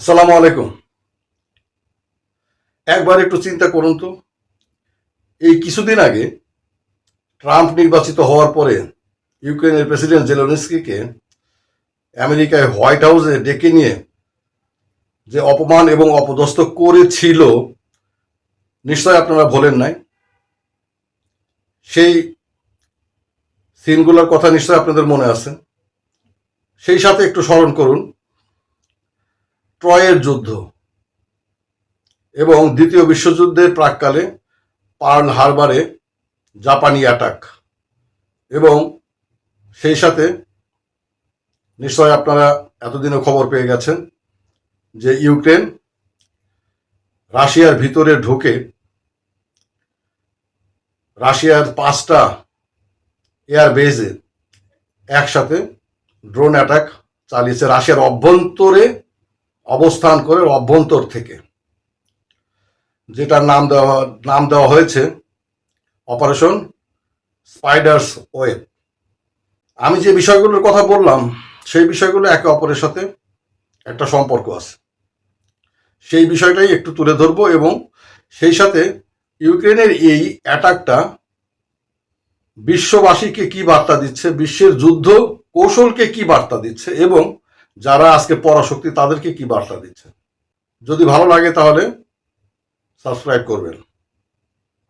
আসসালামু আলাইকুম। একবার একটু চিন্তা করুন তো। এই কিছুদিন আগে ট্রাম্প নির্বাচিত হওয়ার পরে ইউক্রেনের প্রেসিডেন্ট জেলোনিস্কিকে আমেরিকায় হোয়াইট হাউসে ডেকে নিয়ে যে অপমান এবং অপদস্থ করেছিল, নিশ্চয় আপনারা ভোলেন নাই। সেই সিনগুলোর কথা নিশ্চয় আপনাদের মনে আছে। সেই সাথে একটু স্মরণ করুন। ট্রয়ের যুদ্ধ এবং দ্বিতীয় বিশ্বযুদ্ধের প্রাককালে পার্ল হারবারে জাপানি অ্যাটাক এবং সেই সাথে নিশ্চয় আপনারা এতদিনও খবর পেয়ে গেছেন যে ইউক্রেন রাশিয়ার ভিতরে ঢুকে রাশিয়ার পাঁচটা এয়ার বেজে একসাথে ড্রোন অ্যাটাক চালিয়েছে রাশিয়ার অভ্যন্তরে অবস্থান করে অভ্যন্তর থেকে। যেটার নাম দেওয়া নাম দেওয়া হয়েছে অপারেশন স্পাইডার্স ওয়েব আমি যে বিষয়গুলোর কথা বললাম, সেই বিষয়গুলো একে অপরের সাথে একটা সম্পর্ক আছে। সেই বিষয়টাই একটু তুলে ধরবো এবং সেই সাথে ইউক্রেনের এই অ্যাটাকটা বিশ্ববাসীকে কি বার্তা দিচ্ছে, বিশ্বের যুদ্ধ কৌশলকে কি বার্তা দিচ্ছে এবং যারা আজকে পরাশক্তি তাদেরকে কি বার্তা দিচ্ছে যদি ভালো লাগে তাহলে সাবস্ক্রাইব করবেন।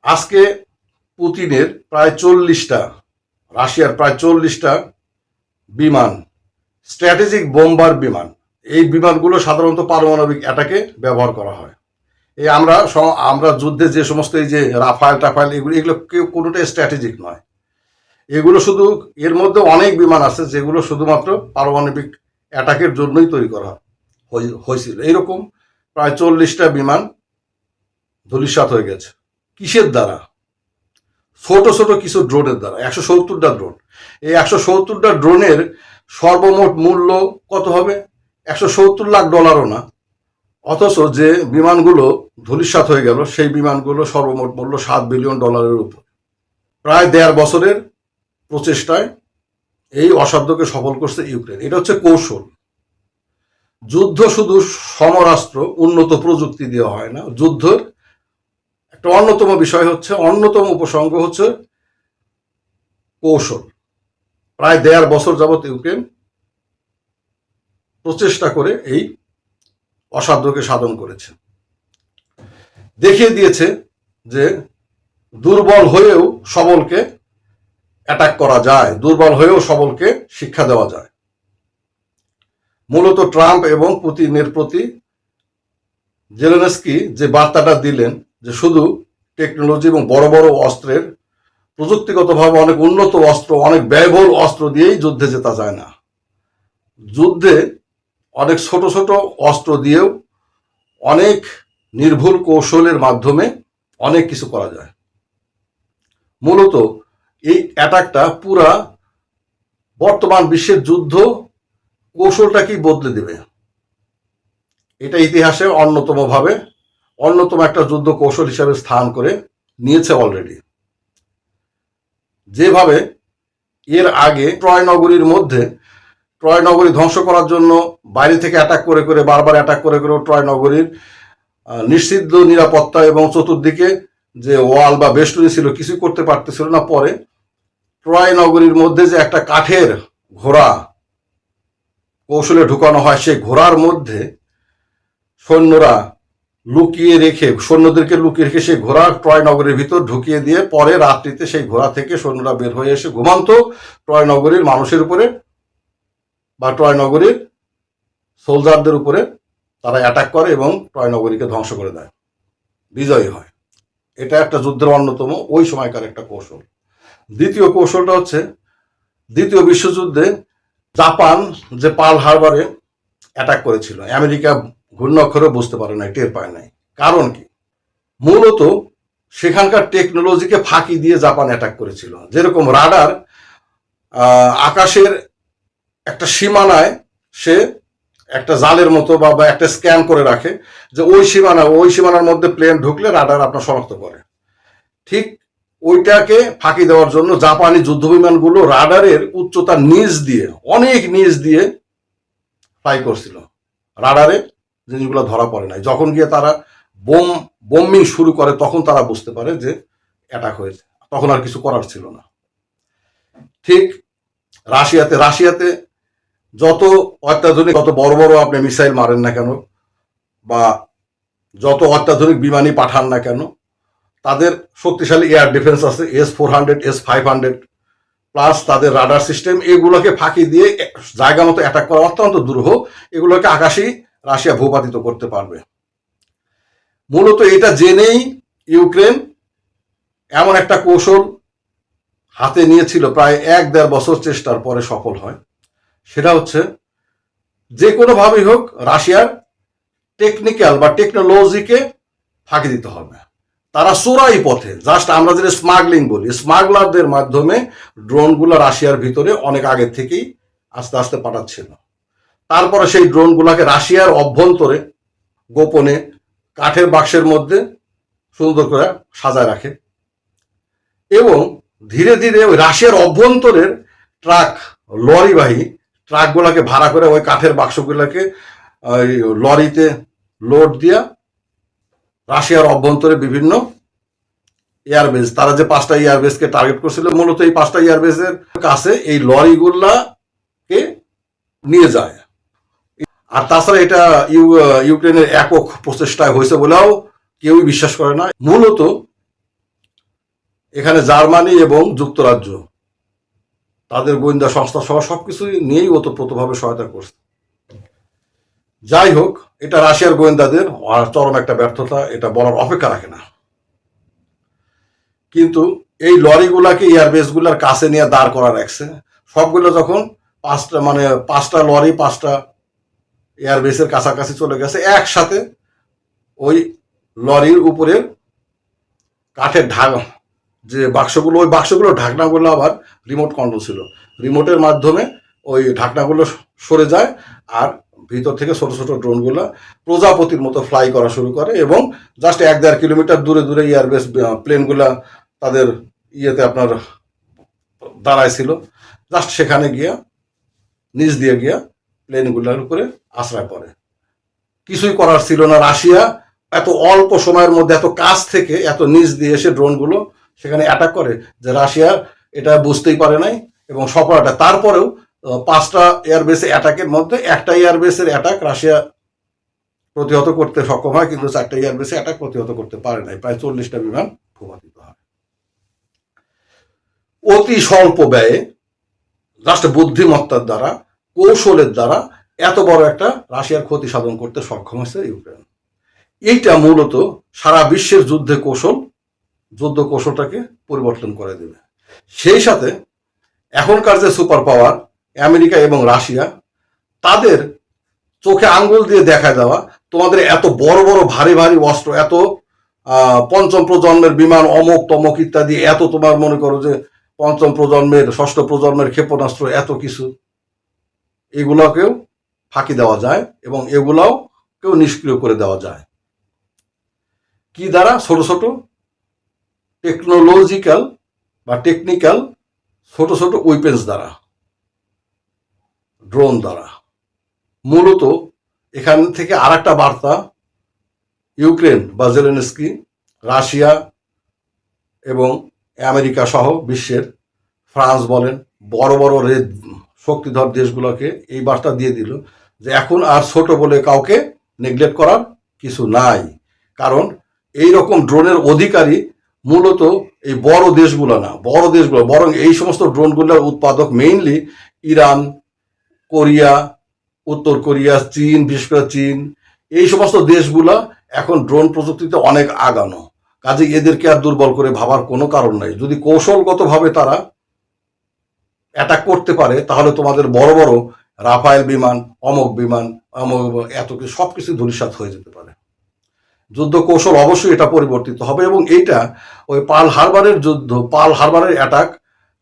আজকে পুতিনের প্রায় চল্লিশটা, রাশিয়ার প্রায় চল্লিশটা বিমান, স্ট্র্যাটেজিক বোম্বার বিমান, এই বিমানগুলো সাধারণত পারমাণবিক অ্যাটাকে ব্যবহার করা হয়। এই আমরা আমরা যুদ্ধে যে সমস্ত এই যে রাফায়েল, টাফায়েল, এগুলো এগুলো কেউ কোনোটাই স্ট্র্যাটেজিক নয়। এগুলো শুধু, এর মধ্যে অনেক বিমান আছে যেগুলো শুধুমাত্র পারমাণবিক অ্যাটাকের জন্যই তৈরি করা হয়েছিল এইরকম প্রায় চল্লিশটা বিমান ধূলিসাৎ হয়ে গেছে। কিসের দ্বারা? ছোট ছোট কিছু ড্রোনের দ্বারা। একশো সত্তরটা ড্রোন। এই একশো সত্তরটা ড্রোনের সর্বমোট মূল্য কত হবে? একশো সত্তর লাখ ডলারও না। অথচ যে বিমানগুলো ধূলিসাৎ হয়ে গেল, সেই বিমানগুলো সর্বমোট মূল্য সাত বিলিয়ন ডলারের উপর। প্রায় দেড় বছরের প্রচেষ্টায় এই অসাধ্যকে সফল করছে ইউক্রেন। এটা হচ্ছে কৌশল। যুদ্ধ শুধু সমরাস্ত্র, উন্নত প্রযুক্তি দেওয়া হয় না। যুদ্ধের একটা অন্যতম বিষয় হচ্ছে, অন্যতম উপসঙ্গ হচ্ছে কৌশল। প্রায় দেড় বছর যাবৎ ইউক্রেন প্রচেষ্টা করে এই অসাধ্যকে সাধন করেছে। দেখিয়ে দিয়েছে যে দুর্বল হয়েও সবলকে অ্যাটাক করা যায়, দুর্বল হয়েও সবলকে শিক্ষা দেওয়া যায়। মূলত ট্রাম্প এবং পুতিনের প্রতি জেলেনস্কি যে বার্তাটা দিলেন, যে শুধু টেকনোলজি এবং বড় বড় অস্ত্রের প্রযুক্তিগতভাবে অনেক উন্নত অস্ত্র, অনেক ব্যয়বহুল অস্ত্র দিয়েই যুদ্ধে জেতা যায় না। যুদ্ধে অনেক ছোট ছোট অস্ত্র দিয়েও অনেক নির্ভুল কৌশলের মাধ্যমে অনেক কিছু করা যায়। মূলত এই অ্যাটাকটা পুরা বর্তমান বিশ্বের যুদ্ধ কৌশলটাকেই বদলে দেবে? এটা ইতিহাসে অন্যতমভাবে অন্যতম একটা যুদ্ধ কৌশল হিসাবে স্থান করে নিয়েছে অলরেডি যেভাবে এর আগে ট্রয় নগরীর মধ্যে ট্রয় নগরী ধ্বংস করার জন্য বাইরে থেকে অ্যাটাক করে করে, বারবার অ্যাটাক করে করে ট্রয় নগরীর নিষিদ্ধ নিরাপত্তা এবং চতুর্দিকে যে ওয়াল বা বেষ্টনী ছিল, কিছুই করতে পারতেছিল না। পরে ট্রয় নগরীর মধ্যে যে একটা কাঠের ঘোড়া কৌশলে ঢুকানো হয়, সেই ঘোড়ার মধ্যে সৈন্যরা লুকিয়ে রেখে, সৈন্যদেরকে লুকিয়ে রেখে সেই ঘোড়া ট্রয় নগরীর ভিতর ঢুকিয়ে দিয়ে পরে রাত্রিতে সেই ঘোড়া থেকে সৈন্যরা বের হয়ে এসে ঘুমান্ত। ট্রয় নগরীর মানুষের উপরে বা ট্রয় নগরীর সোলজারদের উপরে তারা অ্যাটাক করে এবং ট্রয় নগরীকে ধ্বংস করে দেয়। বিজয়ী হয়। এটা একটা যুদ্ধের অন্যতম, ওই সময়কার একটা কৌশল। দ্বিতীয় কৌশলটা হচ্ছে দ্বিতীয় বিশ্বযুদ্ধে জাপান যে পাল হারবারে অ্যাটাক করেছিল, আমেরিকা ঘূর্ণাক্ষরে বুঝতে পারে নাই, টের পায় নাই। কারণ কি? মূলত সেখানকার টেকনোলজিকে ফাঁকি দিয়ে জাপান অ্যাটাক করেছিল। যেরকম রাডার আকাশের একটা সীমানায় সে একটা জালের মতো বা একটা স্ক্যান করে রাখে যে ওই সীমানা, ওই সীমানার মধ্যে প্লেন ঢুকলে রাডার আপনার শনাক্ত করে। ঠিক ওইটাকে ফাঁকি দেওয়ার জন্য জাপানি যুদ্ধ যুদ্ধবিমানগুলো রাডারের উচ্চতা নিচ দিয়ে, অনেক নিচ দিয়ে ফ্লাই করছিল। রাডারে জিনিসগুলো ধরা পড়ে নাই। যখন গিয়ে তারা বোম বোমিং শুরু করে, তখন তারা বুঝতে পারে যে অ্যাটাক হয়েছে। তখন আর কিছু করার ছিল না। ঠিক রাশিয়াতে রাশিয়াতে যত অত্যাধুনিক, যত বড় বড় আপনি মিসাইল মারেন না কেন, বা যত অত্যাধুনিক বিমানই পাঠান না কেন তাদের শক্তিশালী এয়ার ডিফেন্স আছে S four hundred S five hundred plus তাদের রাডার সিস্টেম এগুলোকে ফাঁকি দিয়ে জায়গা মতো অ্যাটাক করা অত্যন্ত দুরূহ এগুলোকে আকাশেই রাশিয়া ভূপাতিত করতে পারবে। মূলত এটা জেনেই ইউক্রেন এমন একটা কৌশল হাতে নিয়েছিল, প্রায় এক দেড় বছর চেষ্টার পরে সফল হয়। সেটা হচ্ছে, যে কোনোভাবেই হোক রাশিয়ার টেকনিক্যাল বা টেকনোলজিকে ফাঁকি দিতে হবে। তারা চোরাই পথে। জাস্ট আমরা যেটা স্মাগলিং বলি স্মাগলারদের মাধ্যমে ড্রোনগুলো রাশিয়ার ভিতরে অনেক আগে থেকেই আস্তে আস্তে পাঠাচ্ছিল। তারপরে সেই ড্রোনগুলোকে রাশিয়ার অভ্যন্তরে, গোপনে, কাঠের বাক্সের মধ্যে সুন্দর করে সাজায় রাখে। এবং ধীরে ধীরে ওই রাশিয়ার অভ্যন্তরের ট্রাক লরিবাহী ট্রাকগুলোকে ভাড়া করে ওই কাঠের বাক্সগুলোকে, ওই লরিতে লোড দিয়া রাশিয়ার অভ্যন্তরে বিভিন্ন এয়ারবেস তারা যে পাঁচটা এয়ারবেসকে টার্গেট করছিল, মূলত এই পাঁচটা এয়ারবেসের কাছে এই লরিগুলাকে নিয়ে যায়। আর তাছাড়া এটা ইউ ইউক্রেনের একক প্রচেষ্টায় হয়েছে বলেও কেউই বিশ্বাস করে না। মূলত এখানে জার্মানি এবং যুক্তরাজ্য, তাদের গোয়েন্দা সংস্থা সহ সবকিছুই নিয়েই ওতপ্রোতভাবে সহায়তা করছে। যাই হোক এটা রাশিয়ার গোয়েন্দাদের চরম একটা ব্যর্থতা, এটা বলার অপেক্ষা রাখে না। কিন্তু এই লরিগুলাকে এয়ারবেসগুলার কাছে নিয়ে দাঁড় করা রাখছে। সবগুলো যখন পাঁচটা মানে পাঁচটা লরি, পাঁচটা এয়ারবেসের কাছাকাছি চলে গেছে, একসাথে ওই লরির উপরের কাঠের ঢাক, যে বাক্সগুলো, ওই বাক্সগুলো ঢাকনাগুলো আবার রিমোট কন্ট্রোল ছিল। রিমোটের মাধ্যমে ওই ঢাকনাগুলো সরে যায়, আর ভিতর থেকে ছোট ছোট ড্রোনগুলো প্রজাপতির মতো ফ্লাই করা শুরু করে এবং জাস্ট এক দেড় কিলোমিটার দূরে দূরে এয়ারবেস প্লেনগুলা তাদের ইয়েতে আপনার দাঁড়ায় ছিল জাস্ট সেখানে গিয়া, নিচ দিয়ে গিয়া প্লেনগুলোর উপরে আশ্রয় পড়ে কিছুই করার ছিল না। রাশিয়া এত অল্প সময়ের মধ্যে, এত কাছ থেকে এত নিচ দিয়ে এসে ড্রোনগুলো সেখানে অ্যাটাক করে যে রাশিয়া এটা বুঝতেই পারে নাই এবং সফলতা। তারপরেও পাঁচটা এয়ারবেসে অ্যাটাকের মধ্যে একটা এয়ারবেসের অ্যাটাক রাশিয়া প্রতিহত করতে সক্ষম হয়, কিন্তু চারটা এয়ারবেসে অ্যাটাক প্রতিহত করতে পারে নাই। প্রায় চল্লিশটা বিমান ভূপাতিত হয়। অতি স্বল্প ব্যয়ে জাস্ট বুদ্ধিমত্তার দ্বারা, কৌশলের দ্বারা এত বড় একটা রাশিয়ার ক্ষতি সাধন করতে সক্ষম হয়েছে ইউক্রেন। এইটা মূলত সারা বিশ্বের যুদ্ধে কৌশল, যুদ্ধ কৌশলটাকে পরিবর্তন করে দেবে। সেই সাথে এখনকার যে সুপার পাওয়ার আমেরিকা এবং রাশিয়া, তাদের চোখে আঙ্গুল দিয়ে দেখা দেওয়া, তোমাদের এত বড় বড় ভারী ভারী অস্ত্র, এত পঞ্চম প্রজন্মের বিমান অমুক তমক ইত্যাদি, এত তোমার মনে করো যে পঞ্চম প্রজন্মের, ষষ্ঠ প্রজন্মের ক্ষেপণাস্ত্র, এত কিছু এগুলোকেও ফাঁকি দেওয়া যায় এবং এগুলাও কেউ নিষ্ক্রিয় করে দেওয়া যায়। কি দ্বারা? ছোট ছোট টেকনোলজিক্যাল বা টেকনিক্যাল ছোট ছোট উইপেন্স দ্বারা। ড্রোন দ্বারা। মূলত এখান থেকে আর একটা বার্তা, ইউক্রেন বা জেলেনস্কি, রাশিয়া এবং আমেরিকা সহ বিশ্বের ফ্রান্স বলেন, বড় বড় রেড শক্তিধর দেশগুলোকে এই বার্তা দিয়ে দিল যে এখন আর ছোট বলে কাউকে নেগলেক্ট করার কিছু নাই। কারণ এই রকম ড্রোনের অধিকারী মূলত এই বড় দেশগুলো না, বড় দেশগুলো, বরং এই সমস্ত ড্রোনগুলোর উৎপাদক মেইনলি ইরান কোরিয়া, উত্তর কোরিয়া, চীন, বিশেষ করে চীন, এই সমস্ত দেশগুলা এখন ড্রোন প্রযুক্তিতে অনেক আগানো। কাজে এদেরকে আর দুর্বল করে ভাবার কোনো কারণ নাই। যদি কৌশলগতভাবে তারা অ্যাটাক করতে পারে, তাহলে তোমাদের বড় বড় রাফায়েল বিমান অমক বিমান অমক এত কিছু সব কিছু ধূলিসাৎ হয়ে যেতে পারে। যুদ্ধ কৌশল অবশ্যই এটা পরিবর্তিত হবে এবং এইটা ওই পাল হারবারের যুদ্ধ, পাল হারবারের অ্যাটাক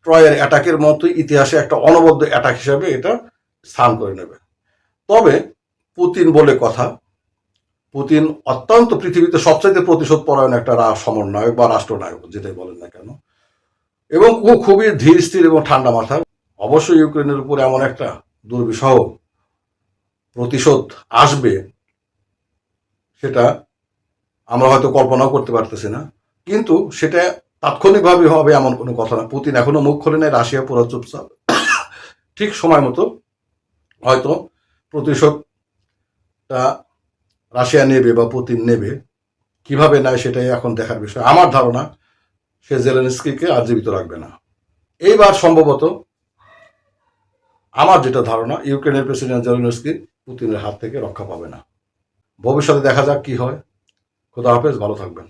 ট্রয়ের অ্যাটাকের মতো ইতিহাসে একটা অনবদ্য অ্যাটাক হিসাবে এটা স্থান করে নেবে। তবে পুতিন বলে কথা, পুতিন অত্যন্ত পৃথিবীতে সবচাইতে প্রতিশোধ পরায়ণ একটা সমন্বয়ক বা রাষ্ট্রনায়ক, যেটাই বলেন না কেন। এবং ও খুবই ধীর, স্থির এবং ঠান্ডা মাথা অবশ্যই ইউক্রেনের উপর এমন একটা দুর্বিষহ প্রতিশোধ আসবে, সেটা আমরা হয়তো কল্পনাও করতে পারতেছি না। কিন্তু সেটা তাৎক্ষণিকভাবে হবে এমন কোনো কথা না। পুতিন এখনও মুখ খোলে নেই, রাশিয়া পুরো চুপচাপ। ঠিক সময় মতো হয়তো প্রতিশোধটা রাশিয়া নেবে বা পুতিন নেবে, কীভাবে নেয় সেটাই এখন দেখার বিষয়। আমার ধারণা, সে জেলেনস্কিকে আর জীবিত রাখবে না। এইবার সম্ভবত আমার যেটা ধারণা, ইউক্রেনের প্রেসিডেন্ট জেলেনস্কি পুতিনের হাত থেকে রক্ষা পাবে না। ভবিষ্যতে দেখা যাক কি হয়। খোদা হাফেজ, ভালো থাকবেন।